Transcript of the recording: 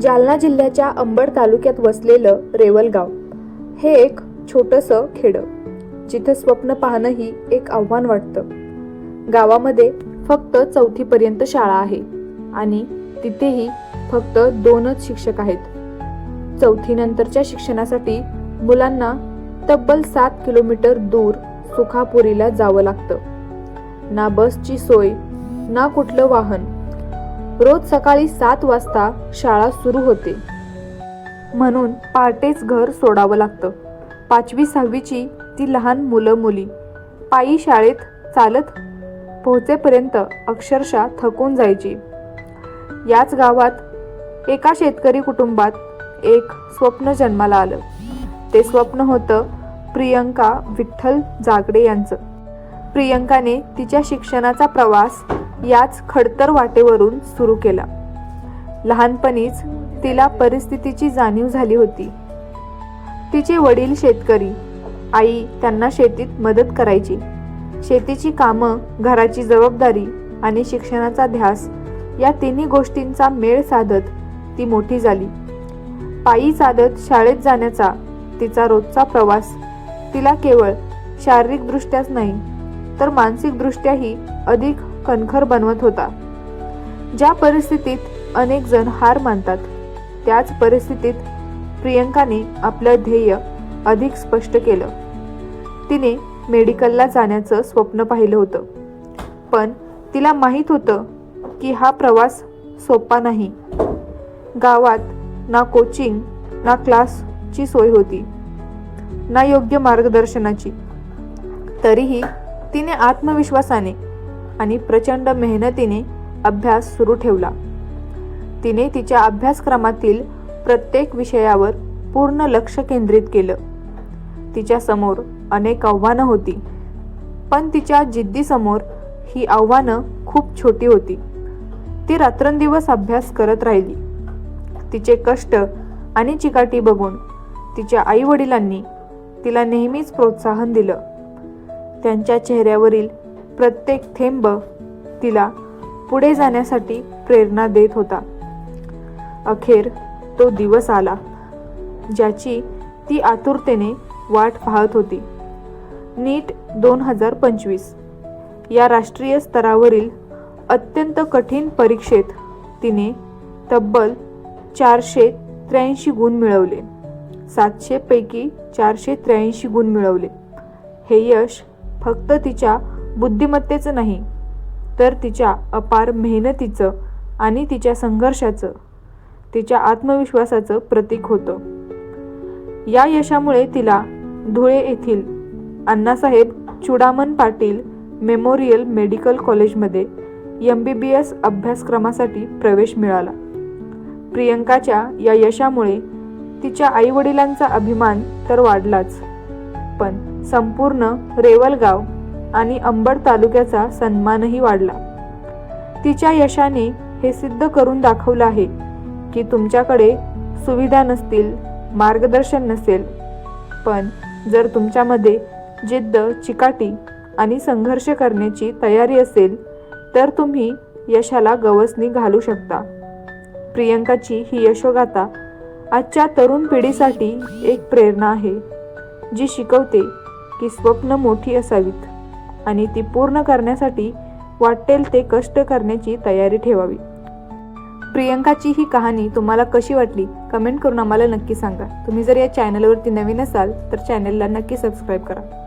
जालना जिल्ह्याच्या अंबड तालुक्यात वसलेलं रेवलगाव. हे एक छोटंसं खेडं जिथं स्वप्न पाहणंही एक आव्हान वाटतं. गावामध्ये फक्त चौथीपर्यंत शाळा आहे आणि तिथेही फक्त दोनच शिक्षक आहेत. चौथीनंतरच्या शिक्षणासाठी मुलांना तब्बल सात किलोमीटर दूर सुखापुरीला जावं लागतं. ना बसची सोय ना कुठलं वाहन रोज सकाळी सात वाजता शाळा सुरू होते. म्हणून पहाटेच घर सोडावं लागतं. पाचवी सहावीची ती लहान मुलं मुली. पायी शाळेत चालत पोहोचेपर्यंत अक्षरशः थकून जायची. याच गावात एका शेतकरी कुटुंबात एक स्वप्न जन्माला आलं. ते स्वप्न होतं प्रियंका विठ्ठल जागडे यांचं. प्रियंकाने तिच्या शिक्षणाचा प्रवास याच खडतर वाटेवरून सुरू केला. लहानपणीच तिला परिस्थितीची जाणीव झाली होती. तिचे वडील शेतकरी. आई त्यांना शेतीत मदत करायची. शेतीची कामं घराची जबाबदारी आणि शिक्षणाचा ध्यास या तिन्ही गोष्टींचा मेळ साधत ती मोठी झाली. पायी चालत शाळेत जाण्याचा तिचा रोजचा प्रवास. तिला केवळ शारीरिकदृष्ट्याच नाही तर मानसिकदृष्ट्याही अधिक कणखर बनवत होता. ज्या परिस्थितीत अनेक जण हार मानतात त्याच परिस्थितीत प्रियंकाने आपलं ध्येय अधिक स्पष्ट केलं. तिने मेडिकलला जाण्याचं स्वप्न पाहिलं होतं. पण तिला माहीत होतं की हा प्रवास सोपा नाही. गावात ना कोचिंग ना क्लासची सोय होती ना योग्य मार्गदर्शनाची. तरीही तिने आत्मविश्वासाने आणि प्रचंड मेहनतीने अभ्यास सुरू ठेवला. तिने तिच्या अभ्यासक्रमातील प्रत्येक विषयावर पूर्ण लक्ष केंद्रित केलं. तिच्या समोर अनेक आव्हानं होती पण तिच्या जिद्दीसमोर ही आव्हानं खूप छोटी होती. ती रात्रंदिवस अभ्यास करत राहिली. तिचे कष्ट आणि चिकाटी बघून तिच्या आईवडिलांनी तिला नेहमीच प्रोत्साहन दिलं. त्यांच्या चेहऱ्यावरील प्रत्येक थेंब तिला पुढे जाण्यासाठी प्रेरणा देत होता. अखेर तो दिवस आला ज्याची ती आतुरतेने वाट पाहत होती. नीट दोन हजार पंचवीस. या राष्ट्रीय स्तरावरील अत्यंत कठीण परीक्षेत तिने तब्बल चारशे त्र्याऐंशी गुण मिळवले. सातशेपैकी चारशे त्र्याऐंशी गुण मिळवले. हे यश फक्त तिच्या बुद्धिमत्तेचं नाही तर तिच्या अपार मेहनतीचं आणि तिच्या संघर्षाचं तिच्या आत्मविश्वासाचं प्रतीक होतं. या यशामुळे तिला धुळे येथील अण्णासाहेब चुडामन पाटील मेमोरियल मेडिकल कॉलेजमध्ये एम बी बी एस अभ्यासक्रमासाठी प्रवेश मिळाला. प्रियंकाच्या या यशामुळे तिच्या आईवडिलांचा अभिमान तर वाढलाच पण संपूर्ण रेवलगाव आणि अंबड तालुक्याचा सन्मानही वाढला. तिच्या यशाने हे सिद्ध करून दाखवलं आहे की तुमच्याकडे सुविधा नसतील मार्गदर्शन नसेल. पण जर तुमच्यामध्ये जिद्द चिकाटी आणि संघर्ष करण्याची तयारी असेल तर तुम्ही यशाला गवसणी घालू शकता. प्रियंकाची ही यशोगाथा आजच्या तरुण पिढीसाठी एक प्रेरणा आहे जी शिकवते की स्वप्न मोठी असावीत. आणि ती पूर्ण करण्यासाठी वाटेल ते कष्ट करण्याची तयारी ठेवावी. प्रियंकाची ही कहाणी तुम्हाला कशी वाटली कमेंट करून आम्हाला नक्की सांगा. तुम्ही जर या चॅनलवरती नवीन असाल तर चॅनलला नक्की सबस्क्राईब करा.